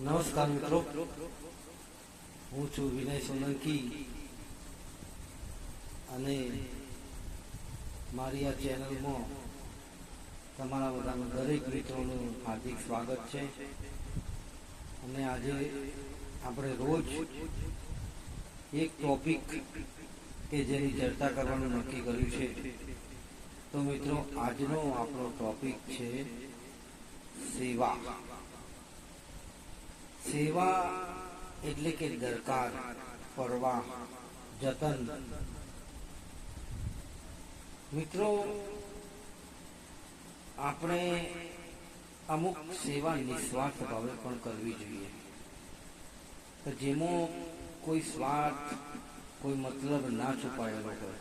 નમસ્કાર મિત્રો. હું છું વિનય સોલંકી અને મારી આ ચેનલમાં તમારા બધાનું દરેક મિત્રોનું હાર્દિક સ્વાગત છે. અને આજે આપણે રોજ એક ટોપિક કે જેની ચર્ચા કરવાનું નક્કી કર્યું છે. તો મિત્રો, આજનો આપણો ટોપિક છે સેવા. સેવા એટલે કે દરકાર પરવા જતન. મિત્રો, આપણે અમુક સેવા નિસ્વાર્થ ભાવે પણ કરવી જોઈએ. તો જેમાં કોઈ સ્વાર્થ, કોઈ મતલબ ના છુપાયેલો હોય,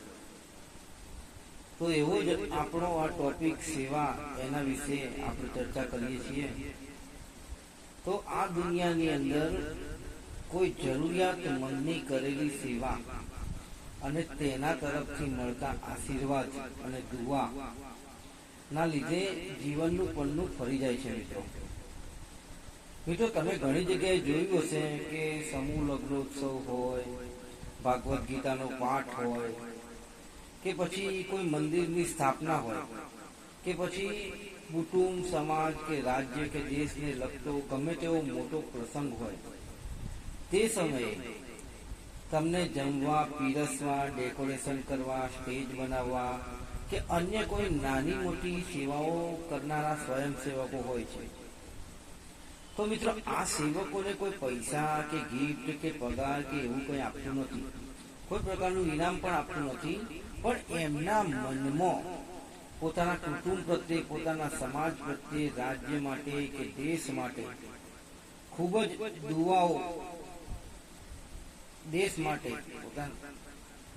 તો એવો જ આપણો આ ટોપિક સેવા એના વિશે આપણે ચર્ચા કરીએ છીએ. તો આ દુનિયાની અંદર કોઈ જરૂરિયાતમંદની કરેલી સેવા અને તેના તરફથી મળતા આશીર્વાદ અને દુવા ના લીધે જીવનનું પન્નું ફરી જાય છે મિત્રો. મિત્રો, તમે ઘણી જગ્યાએ જોયું હશે કે સમૂહ લગ્નોત્સવ હોય, ભાગવત ગીતાનો પાઠ હોય, કે પછી કોઈ મંદિરની સ્થાપના હોય, કે પછી કુટુંબ સમાજ કે રાજ્ય કે દેશને લગતો ગમે તેવો મોટો પ્રસંગ હોય, તે સમયે તમને જમવા, પીરસવા, ડેકોરેશન કરવા, સ્ટેજ બનાવવા કે અન્ય કોઈ નાની મોટી સેવાઓ કરનારા સ્વયંસેવકો હોય છે. તો મિત્રો, આ સેવકોને કોઈ પૈસા કે ગિફ્ટ કે પગાર કે એવું કંઈ આપતું નથી. કોઈ પ્રકારનું ઇનામ પણ આપતું નથી, પણ એમના મનમાં પોતાના કુટુંબ પ્રત્યે, પોતાના સમાજ પ્રત્યે, રાજ્ય માટે કે દેશ માટે. ખૂબ જ દુવાઓ દેશ માટે પોતાના.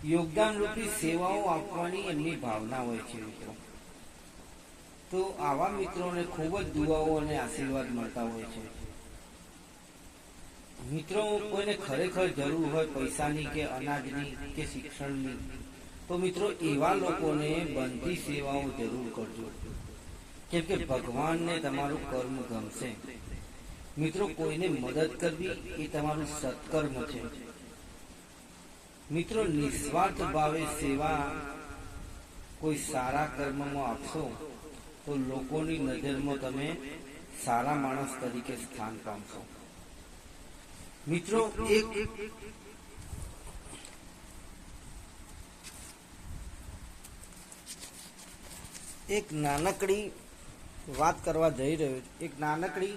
યોગદાન રૂપી સેવાઓ આપવાની એમની ભાવના હોય છે મિત્રો. તો આવા મિત્રોને ખૂબ જ દુવાઓ અને આશીર્વાદ મળતા હોય છે. મિત્રો, કોઈને ખરેખર જરૂર હોય પૈસાની કે અનાજની કે શિક્ષણની તો મિત્રો, એવા લોકોને બનતી સેવાઓ જરૂર કરજો. કેમ કે ભગવાનને તમારું કર્મ ગમશે. મિત્રો, કોઈને મદદ કરવી એ તમારું સત્કર્મ છે. મિત્રો, નિસ્વાર્થ ભાવે સેવા કોઈ સારા કર્મમાં આપશો, તો લોકોની નજરમાં તમે સારા માણસ તરીકે સ્થાન પામશો. મિત્રો, એક એક નાનકડી વાત કરવા જઈ રહ્યો છું. એક નાનકડી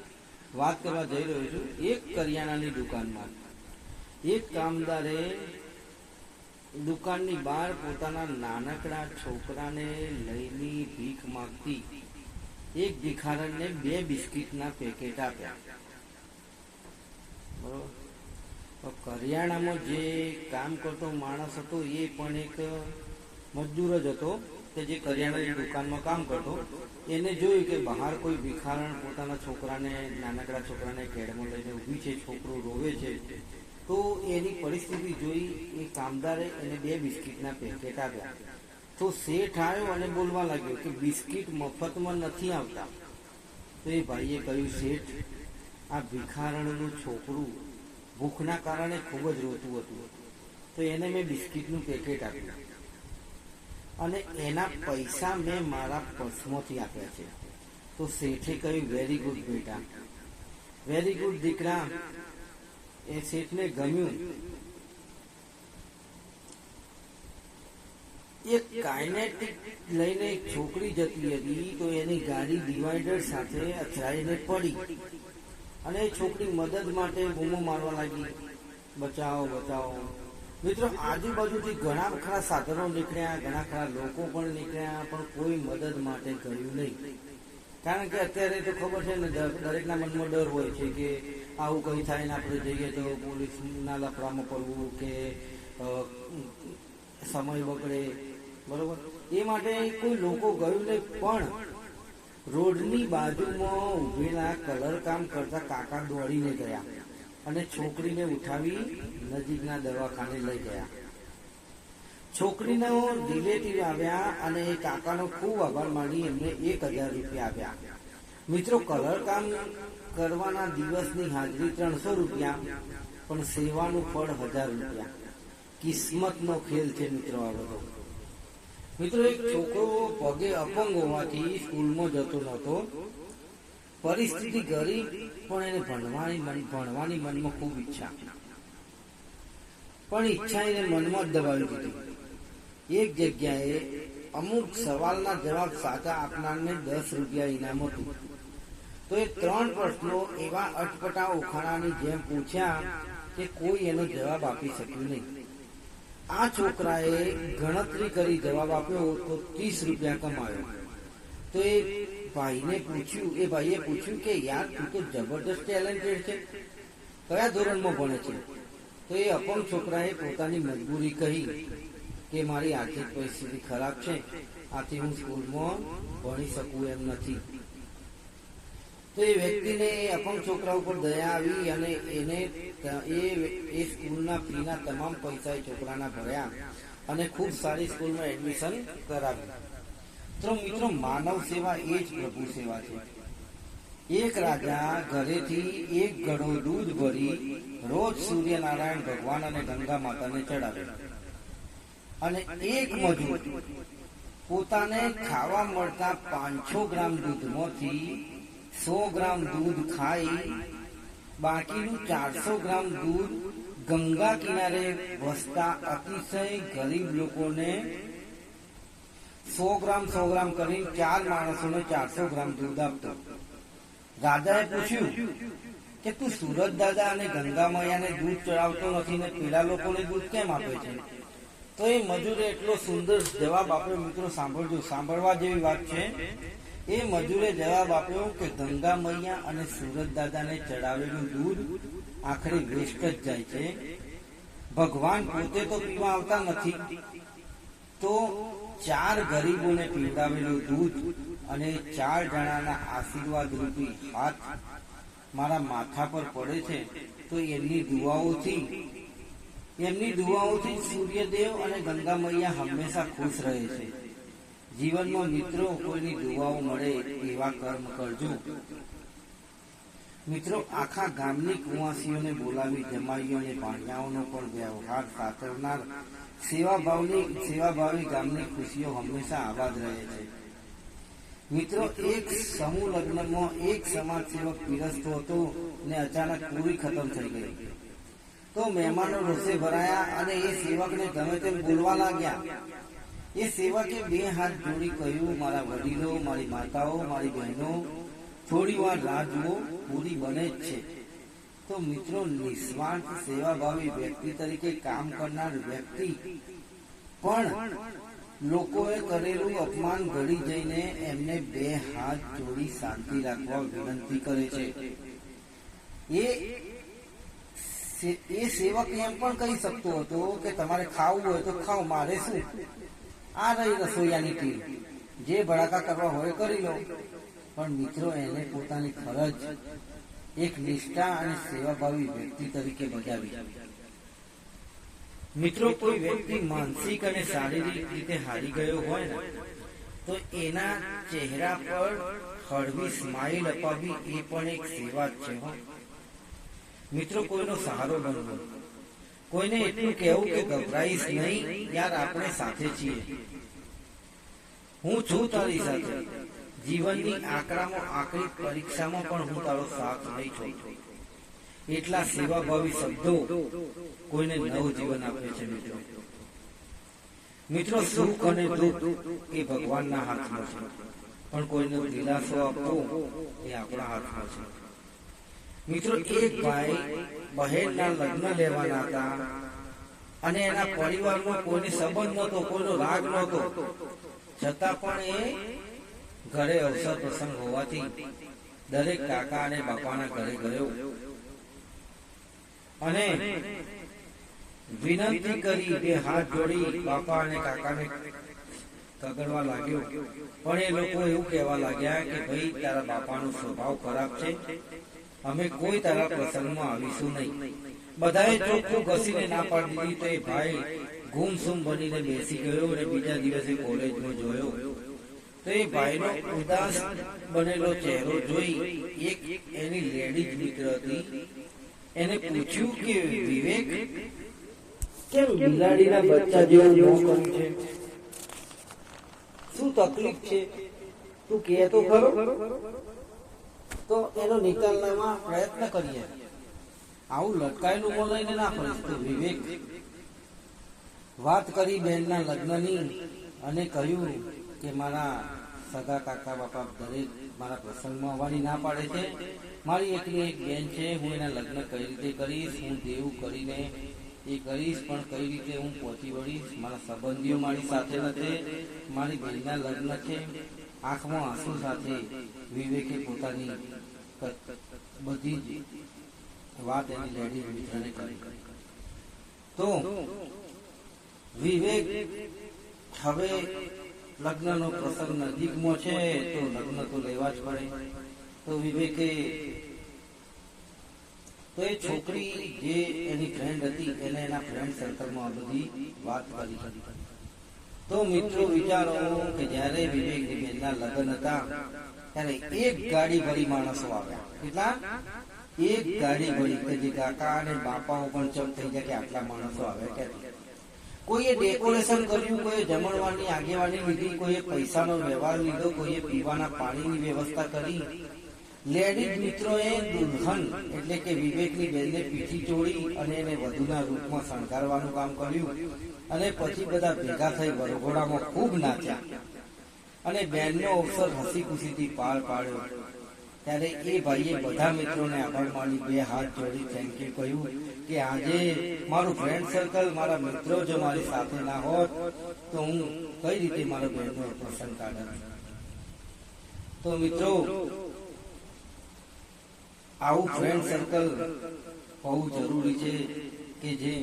વાત કરવા જઈ રહ્યો છું. એક કરિયાણાની દુકાનમાં. એક કામદારે દુકાનની બહાર પોતાના નાનકડા છોકરાને લઈને ભીખ માંગતી. એક ભિખારણને બે બિસ્કિટના પેકેટ આપ્યા. બરોબર? કરિયાણામાં જે કામ કરતો માણસ હતો, એ પણ એક મજદૂર જ હતો. કે જે કરિયાણાની દુકાનમાં કામ કરતો, એને જોયું કે બહાર કોઈ ભિખારણ પોતાના છોકરાને, નાનકડા છોકરાને કેડમાં લઈને ઊભી છે, છોકરો રોવે છે, તો એની પરિસ્થિતિ જોઈ એ કામદારે એને બે બિસ્કિટના પેકેટ આપ્યા. તો શેઠ આવ્યો અને બોલવા લાગ્યો કે બિસ્કિટ મફતમાં નથી આવતા. તો એ ભાઈએ કહ્યું, શેઠ, આ ભિખારણનું છોકરું ભૂખના કારણે ખૂબ જ રોતું હતું. તો એને મેં બિસ્કિટનું પેકેટ આપ્યું. અને એના પૈસા મેં મારા પર્સમાંથી આપ્યા છે. તો શેઠે કહ્યું વેરી ગુડ બેટા. વેરી ગુડ દીકરા. એ શેઠને ગમ્યું. એક કાઇનેટિક લઈને એક છોકરી જતી હતી, તો એની ગાડી ડિવાઈડર સાથે અથડાઈને પડી. અને એ છોકરી મદદ માટે બૂમો મારવા લાગી. બચાવો બચાવો. મિત્રો, આજુબાજુથી ઘણા ખરા સાધનો નીકળ્યા, ઘણા ખરા લોકો પણ નીકળ્યા, પણ કોઈ મદદ માટે ગયું નહીં. કારણ કે અત્યારે તો ખબર છે ને, દર- દરેકના મનમાં ડર હોય છે કે આવું કંઈ થાય ને આપણે જઈએ તો પોલીસના લફડામાં પડવું કે સમય બગડે, બરોબર? એ માટે કોઈ લોકો ગયું નહીં, પણ રોડની બાજુમાં ઉભેલા કલર કામ કરતા કાકા દોડીને ગયા અને છોકરીને ઉઠાવી નજીકના દવાખાને લઈ ગયા. છોકરીનો રિલેટિવ આવ્યા અને એ કાકાનો ખૂબ આભાર માની એમને એક હજાર રૂપિયા આપ્યા. મિત્રો, કલર કામ કરવાના દિવસની હાજરી ત્રણસો રૂપિયા, પણ સેવાનું ફળ હજાર રૂપિયા. કિસ્મતનો ખેલ છે મિત્રો આ બધો. મિત્રો, એક છોકરો પગે અપંગ હોવાથી સ્કૂલમાં જતો નહોતો. પરિસ્થિતિ ગરીબ, પણ એને ભણવાની ભણવાની મનમાં ખૂબ ઈચ્છા. પણ ઈચ્છા એને મનમાં જ દબાવી દીધી. એક જગ્યાએ અમુક સવાલના જવાબ સાચા આપનારને દસ રૂપિયા ઇનામ હતું. તો એ ત્રણ પ્રશ્નો એવા અટપટા ઉખાણાની જેમ પૂછ્યા કે કોઈ એનો જવાબ આપી શક્યું નહીં. આ છોકરાએ ગણતરી કરી જવાબ આપ્યો તો ત્રીસ રૂપિયા કમાયો. તો એ ભાઈને પૂછ્યું, એ ભાઈએ પૂછ્યું કે યાર તું તો જબરદસ્ત ટેલેન્ટેડ છે. કયા ધોરણમાં ભણે છે? તો એ અપંગ છોકરાએ પોતાની મજબૂરી કહી કે મારી આર્થિક પરિસ્થિતિ ખરાબ છે, આથી હું સ્કૂલમાં ભણી શકું એમ નથી. તો એ વ્યક્તિને અપંગ છોકરા ઉપર દયા આવી અને એને એ એ સ્કૂલના ફીના તમામ પૈસા એ છોકરાના ભર્યા અને ખૂબ સારી સ્કૂલમાં એડમિશન કરાવ્યું. તો મિત્રો, માનવ સેવા એ જ પ્રભુ સેવા છે. એક રાજા ઘરેથી એક ઘડો દૂધ ભરી રોજ સૂર્યનારાયણ ભગવાન અને ગંગા માતાને ચડાવે અને એક મજૂર પોતાને ખાવા મળતા પાંચસો ગ્રામ દૂધમાંથી સો ગ્રામ દૂધ ખાઈ, બાકીનું ચારસો ગ્રામ દૂધ ગંગા કિનારે વસતા અતિશય ગરીબ લોકોને સો ગ્રામ સો ગ્રામ કરી ચાર માણસોને ચારસો ગ્રામ દૂધ આપતો. રાજાએ પૂછ્યું કે તું સુરત દાદા અને ગંગા મૈયાને દૂધ ચડાવતો નથી ને પેલા લોકોને દૂધ કેમ આપે છે? તો એ મજૂરે એટલો સુંદર જવાબ આપ્યો, મિત્રો, સાંભળજો, સાંભળવા જેવી વાત છે. એ મજૂરે જવાબ આપ્યો કે ગંગા મૈયા અને સુરત દાદાને ચડાવેલું દૂધ આખરે વેસ્ટ જ જાય છે. ભગવાન પોતે તો પીવા આવતા નથી. તો ચાર ગરીબોને પીવડાવેલું દૂધ અને ચાર જણાના આશીર્વાદ રૂપી હાથ મારા માથા પર પડે છે, તો એમની દુઆઓથી એમની દુઆઓથી સૂર્યદેવ અને ગંગા મૈયા હંમેશા ખુશ રહે છે. જીવનમાં મિત્રો કોઈની દુઆઓ મળે એવા કર્મ કરજો. મિત્રો, આખા ગામની કુવાસીઓને બોલાવી, જમાઈઓને, ભાણિયાઓનો પણ વ્યવહાર સાચવનાર સેવાભાવની, સેવાભાવી ગામની ખુશીઓ હંમેશા આબાદ રહે છે. મિત્રો, એક સમૂહ લગ્નમાં એક સમાજ સેવક પીરસતો હતો ને અચાનક પૂરી ખતમ થઈ ગઈ. તો મહેમાનો રસે ભરાયા અને એ સેવકને ગમે તેમ બોલવા લાગ્યા. એ સેવકે બે હાથ જોડી કહ્યું, મારા વડીલો, મારી માતાઓ, મારી બહેનો, થોડી વાર રાહ જુઓ, પૂરી બને જ છે. તો મિત્રો, નિસ્વાર્થ, સેવાભાવી વ્યક્તિ તરીકે કામ કરનાર વ્યક્તિ પણ લોકોએ કરેલું અપમાન ઘડી જઈને એમને બે હાથ જોડી શાંતિ રાખવા વિનંતી કરે છે. એ એ સેવક એમ પણ કહી શકતો હતો કે તમારે ખાવું હોય તો ખાઓ, મારે શું? આ રહી રસોઈયાની ટીમ. જે ભડાકા કરવા હોય કરી લો. પણ મિત્રો, એને પોતાની ફરજ એક નિષ્ઠા અને સેવાભાવી વ્યક્તિ તરીકે બજાવી. મિત્રો, કોઈ વ્યક્તિ માનસિક અને શારીરિક રીતે હારી ગયો હોય ને, તો એના ચહેરા પર હળવી સ્માઇલ અપાવી એ પણ એક સેવા છે મિત્રો, કોઈનો સહારો બનવો. કોઈને એટલું કહેવું કે ગભરાઈશ નહીં, યાર આપણે સાથે છીએ. હું છું તારી સાથે. જીવનની આંકડામાં આકરી પરીક્ષામાં પણ હું તારો સાથ નહીં છોડતો. એટલા સેવાભાવી શબ્દો કોઈને નવું જીવન આપે છે મિત્રો. મિત્રો, સુખ અને દુઃખ એ ભગવાનના હાથમાં છે. પણ કોઈને દિલાસો આપવો એ આપણા હાથમાં છે. મિત્રો, એક ભાઈ બહેનના લગ્ન લેવાના હતા અને એના પરિવારમાં કોઈની સંબંધ નહોતો, કોઈનો રાગ નહોતો. છતાં પણ એ ઘરે અવસર પ્રસંગ હોવાથી દરેક કાકા અને બાપાના ઘરે ગયો. અને વિનંતી કરી બે હાથ જોડી બાપા અને કાકાને કગડવા લાગ્યો. પણ એ લોકો એવું કહેવા લાગ્યા કે ભાઈ, તારા બાપાનો સ્વભાવ ખરાબ છે. અમે કોઈ તારા પ્રસંગમાં આવીશું નહીં. બધાએ ચોખ્ખું ઘસીને ના પાડી દીધી તો એ ભાઈ ગુમસુમ બનીને બેસી ગયો અને બીજા દિવસે કોલેજમાં જોયો. તો એ ભાઈનો ઉદાસ બનેલો ચહેરો જોઈ એક એની લેડીઝ મિત્ર હતી. એને પૂછ્યું કે વિવેક કેમ બિલાડીના બચ્ચા જેવું મોં કર્યું છે? શું તકલીફ છે? તું કહે તો ખરો. તો એનો નિકાલ લાવવા પ્રયત્ન કરીએ. આવું લટકાયેલું બોલાઈને લઈને ના ફરીશ તો વિવેક વાત કરી બેનના લગ્નની અને કહ્યું કે મારા સગા કાકા બાપા દરેક મારા પ્રસંગમાં આવવાની ના પાડે છે. મારી એકલી એક બેન છે, હું એના લગ્ન કઈ રીતે કરીશ, હું દેવું કરીને એ કરીશ, પણ કઈ રીતે હું પહોંચી વળીશ, મારા સંબંધીઓ મારી સાથે નથી, મારી બહેનના લગ્ન છે. આંખમાં આંસુ સાથે વિવેકે પોતાની બધી જ વાત એની લેડી મિત્રને કરી. તો વિવેક હવે લગ્નનો પ્રસંગ નજીકમાં છે, તો લગ્ન તો લેવા જ પડે. તો વિવેકે તો એ છોકરી જે એની ફ્રેન્ડ હતી, એને એના ફ્રેન્ડ સર્કલમાં આ બધી વાત કરી તો મિત્રો વિચારો કે જ્યારે વિવેકની બેનના લગ્ન હતા, ત્યારે એક ગાડી ભરી માણસો આવ્યા. કેટલા? એક ગાડી ભરી કે જે કાકા અને બાપાઓ પણ ચમ થઈ જાય કે આટલા માણસો આવ્યા ક્યાંથી? કોઈએ ડેકોરેશન કર્યું કોઈએ જમણવાની આગેવાની લીધી કોઈએ પૈસાનો વ્યવહાર લીધો કોઈએ પીવાના પાણીની વ્યવસ્થા કરી. લેડીઝ મિત્રોએ દુલ્હન એટલે કે વિવેકની બેનને પીઠી ચોળી અને એને વધુના રૂપમાં શણગારવાનું કામ કર્યું. અને પછી બધા ભેગા થઈ વરઘોડામાં ખૂબ નાચ્યા. અને બેનનો અવસર હસી ખુશીથી પાર પાડ્યો. ત્યારે એ ભાઈએ બધા મિત્રોને આભાર માની બે હાથ જોડી થેન્ક યુ કહ્યું. કે આજે મારું ફ્રેન્ડ સર્કલ મારા મિત્રો જો મારી સાથે ના હોત, તો હું કઈ રીતે મારો બહેનનો પ્રસંગ કાઢત? તો મિત્રો, આવું ફ્રેન્ડ સર્કલ હોવું જરૂરી છે કે જે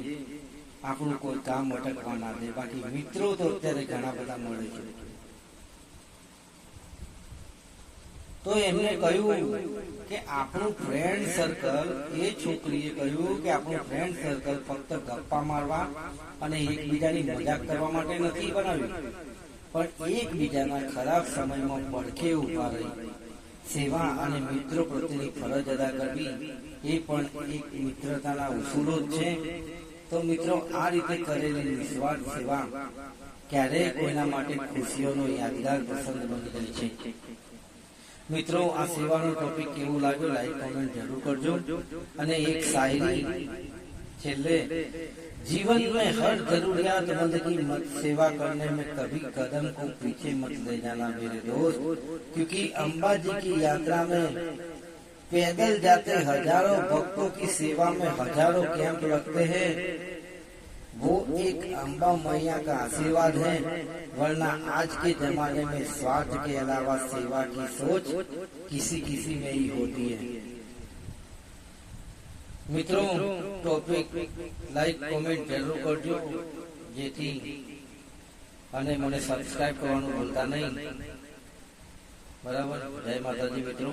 આપણું કોઈ કામ અટકવા ના દે. બાકી મિત્રો તો અત્યારે ઘણા બધા મળે છે. તો એમને કહ્યું કે આપણું ફ્રેન્ડ સર્કલ એ છોકરીએ કહ્યું કે આપણું ફ્રેન્ડ સર્કલ ફક્ત ગપ્પા મારવા અને એકબીજાની મજાક કરવા માટે નથી બનાવ્યું. પણ એકબીજાના ખરાબ સમયમાં પડખે ઊભા રહી. સેવા અને મિત્રો પ્રત્યેની ફરજ અદા કરવી એ પણ એક મિત્રતાના ઉસૂલો જ છે. તો મિત્રો, આ રીતે કરેલી નિસ્વાર્થ સેવા ક્યારેય કોઈના માટે ખુશીઓનો યાદગાર પ્રસંગ બની જાય છે. મિત્રો આ સેવાનો ટોપિક કેવું લાગ્યો લાઈક કોમેન્ટ જરૂર કરજો અને એક શાયરી છેલ્લે जीवन में हर जरूरियातमंद की मत सेवा करने में कभी कदम को पीछे मत ले जाना मेरे दोस्त क्योंकि अम्बा जी की यात्रा में पैदल जाते हजारों भक्तों की सेवा में हजारों कैंप लगते हैं वो एक अम्बा मैया का आशीर्वाद है वरना आज के जमाने में स्वार्थ के अलावा सेवा की सोच किसी किसी में ही होती है મિત્રો ટોપિક લાઈક કોમેન્ટ જરૂર કરજો જેથી અને મને સબસ્ક્રાઇબ કરવાનું ભૂલતા નહીં બરાબર જય માતાજી મિત્રો